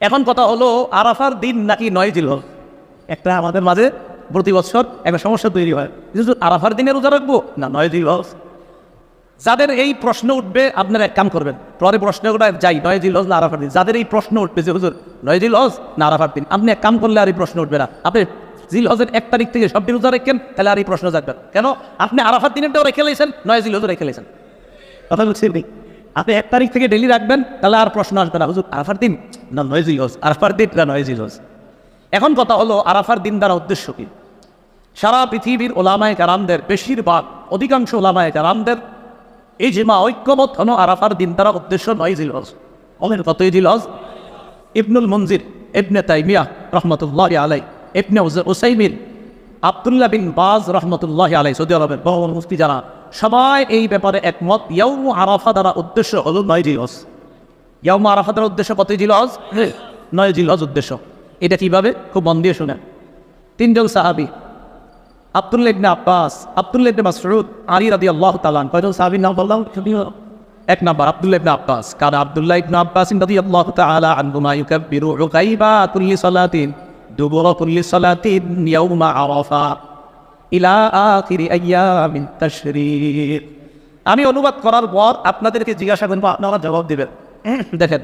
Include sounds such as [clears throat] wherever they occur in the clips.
এখন কথা হলো আরাফার দিন নাকি নয় জিল একটা আমাদের মাঝে প্রতি বছর একটা সমস্যা তৈরি হয়। আরাফার দিনে রোজা রাখব না নয় জিল যাদের এই প্রশ্ন উঠবে, আপনারা এক কাম করবেন। পরে প্রশ্নগুলো যাই, নয় জিল না আরাফার দিন। যাদের এই প্রশ্ন উঠবে যে, হুজুর, নয় জিল না আরাফার দিন? আপনি এক কাম করলে আর এই প্রশ্ন উঠবে না। আপনি জিল হজের এক তারিখ থেকে সব দিন রোজা রেখেন, তাহলে আর এই প্রশ্ন যাবে কেন? আপনি আরাফার দিনেরটাও রেখে লেছেন নয় জিল হজও রেখে লেছেন কথা বলছি আপনি এক তারিখ থেকে ডেলি রাখবেন, তাহলে আর প্রশ্ন আসবে না। হুজুর, আরাফার দিন না নয় জিল হজ আরাফার দিন না নয় জিল হজ এখন কথা হলো, আরাফার দিন দ্বারা উদ্দেশ্য কি? সারা পৃথিবীর ওলামায় কারামদের, বেশিরভাগ, অধিকাংশ ওলামায় কারামদের এই জিমা ঐক্যমত হন আরাফার দিন দ্বারা উদ্দেশ্য নয় জিল হজ অমের কতই জিল ইবনুল মঞ্জির ইবনে তাইমিয়া রহমতুল্লাহ আলাই ইবনে ওসাইমিন আবদুল্লাহ বিন বাজ রহমতুল্লাহ আলাই সৌদি আরবের বহু মুফতি যারা সবাই এই ব্যাপারে একমত, ইয়াউম আরাফা দ্বারা উদ্দেশ্য হল নয় হজ ইয়াউম আরাফা দ্বারা উদ্দেশ্য কতই জিল হজ নয় জিল হজ উদ্দেশ্য। এটা কীভাবে? খুব মন দিয়ে শুনেন। তিনজন সাহাবি আব্দুল্লাহ ইবনে আব্বাস আব্দুল্লাহ ইবনে মাসউদ আলী রাদিয়াল্লাহু তালান কয়জন সাহাবীর নাম বললাম? এক নাম্বার আব্দুল্লাহ ইবনে আব্বাস। কারণ আব্দুল্লাহ ইবনে আব্বাস রাদিয়াল্লাহু তাআলা আনহুমা ইউকাব্বিরু সালাতিন দুবুরা কুল্লি সালাতিন ইয়াউমা আরাফা ইলা আখিরি আইয়ামিন তাশরীক। আমি অনুবাদ করার পর আপনাদেরকে জিজ্ঞাসা করব আপনারা জবাব দেবেন। [clears throat] দেখেন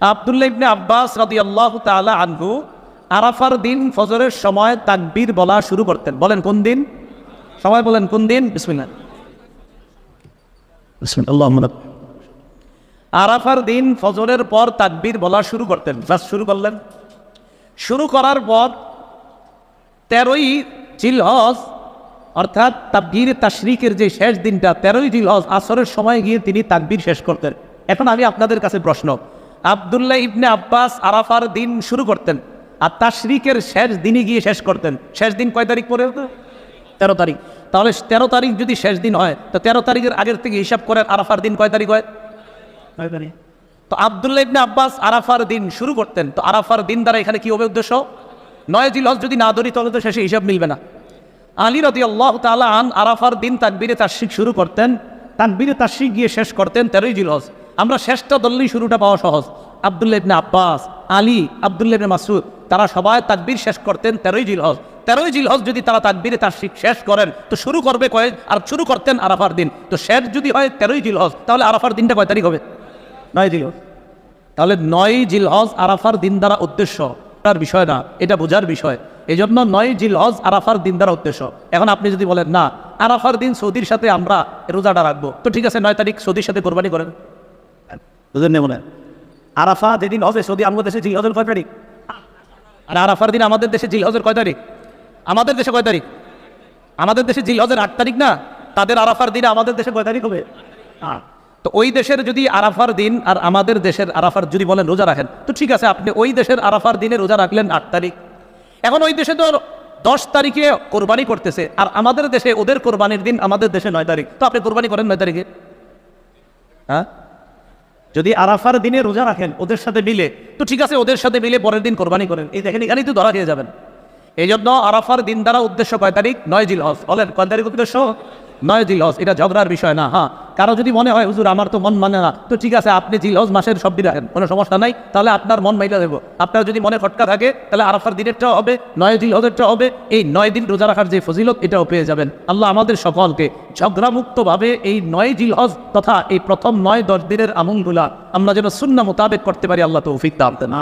আব্দুল্লাহ ইবনে আব্বাস রাদি আল্লাহ তাআলা আনহু আরাফার দিন ফজরের সময় তাকবীর বলা শুরু করতেন। বলেন কোন দিন? সবাই বলেন কোন দিন? বিসমিল্লাহ। আরাফার দিন ফজরের পর তাকবীর বলা শুরু করতেন। ব্যাস শুরু করলেন। শুরু করার পর তেরোই জিলহজ অর্থাৎ তাকবীর তাশরিকের যে শেষ দিনটা তেরোই জিলহজ আসরের সময় গিয়ে তিনি তাকবীর শেষ করতেন। এখন আমি আপনাদের কাছে প্রশ্ন। আবদুল্লাহ ইবনে আব্বাস আরাফার দিন শুরু করতেন আর তাশরিকের শেষ দিনই গিয়ে শেষ করতেন। শেষ দিন কয় তারিখ পরে? তেরো তারিখ। তাহলে তেরো তারিখ যদি শেষ দিন হয় তো তেরো তারিখের আগের থেকে হিসাব করেন আরাফার দিন কয় তারিখ হয়? কয় তারিখ? তো আবদুল্লাহ ইবনে আব্বাস আরাফার দিন শুরু করতেন। তো আরাফার দিন দ্বারা এখানে কি হবে উদ্দেশ্য? নয় জিলহজ যদি না ধরি তাহলে তো শেষে হিসাব মিলবে না। আলী রদি আল্লাহ তালা আন আরাফার দিন তাকবীরে তাশরিক শুরু করতেন। তানবীরে তার শিখ গিয়ে শেষ করতেন তেরোই জিলহজ। আমরা শেষটা ধরলেই শুরুটা পাওয়া সহজ। আবদুল্লাহ ইবনে আব্বাস, আলী, আবদুল্লাহ ইবনে মাসুদ তারা সবাই তাকবীর শেষ করতেন তেরোই জিলহজ। তেরোই জিলহজ যদি তারা তাকবীরে তাশরিক শেষ করেন, তো শুরু করবে কয় আর শুরু করতেন আরাফার দিন। তো শেষ যদি হয় তেরোই জিলহজ, তাহলে আরাফার দিনটা কয় তারিখ হবে? নয় জিলহজ। তাহলে নয় জিলহজ আরাফার দিন দ্বারা উদ্দেশ্য। তার বিষয় না, এটা বোঝার বিষয়। এই জন্য নয় জিলহজ আরাফার দিন দ্বারা উদ্দেশ্য। এখন আপনি যদি বলেন, না, আরাফার দিন সৌদির সাথে আমরা রোজাটা রাখব। তো ঠিক আছে, নয় তারিখ সৌদির সাথে কোরবানি করেন। বুঝলেন মনে? আরাফা যেদিন হবে সৌদি আমাদের দেশে জিলহজের কয় তারিখ? আর আরাফার দিন আমাদের দেশে জিলহজের কয় তারিখ? আমাদের দেশে কয় তারিখ? আমাদের দেশে জিলহজের আট তারিখ না? তাদের আরাফার দিনে আমাদের দেশে কয় তারিখ হবে। তো ওই দেশের যদি আরাফার দিন আর আমাদের দেশের আরাফার যদি বলেন রোজা রাখেন, তো ঠিক আছে, আপনি ওই দেশের আরাফার দিনে রোজা রাখলেন আট তারিখ। এখন ওই দেশে তো দশ তারিখে কোরবানি করতেছে, আর আমাদের দেশে ওদের কোরবানির দিন আমাদের দেশে নয় তারিখ। তো আপনি কোরবানি করেন নয় তারিখে? হ্যাঁ? যদি আরাফার দিনে রোজা রাখেন, ওদের সাথে মিলে, তো ঠিক আছে, ওদের সাথে মিলে পরের দিন কোরবানি করেন। এই দেখেন, এখানেই তো ধরা খেয়ে যাবেন। এই জন্য আরাফার দিন দ্বারা উদ্দেশ্য কয় তারিখ? নয় জিল হজ বলেন, কয় তারিখ উদ্দেশ্য? নয় জিল হজ, এটা ঝগড়ার বিষয় না হ্যাঁ। কারও যদি মনে হয়, হুজুর, আমার তো মন মানে না। তো ঠিক আছে, আপনি জিল হজ মাসের সব দিন রাখেন কোনো সমস্যা নাই। তাহলে আপনার মন মাইলা দেবো। আপনার যদি মনে খটকা থাকে, তাহলে আরাফার দিনেরটাও হবে, নয় জিল হজেরটাও হবে। এই নয় দিন রোজা রাখার যে ফজিলত, এটাও পেয়ে যাবেন। আল্লাহ আমাদের সকলকে ঝগড়ামুক্তভাবে এই নয় জিল হজ তথা এই প্রথম নয় দশ দিনের আমলগুলা আমরা যেন শূন্য মোতাবেক করতে পারি, আল্লাহ তো দাম দেন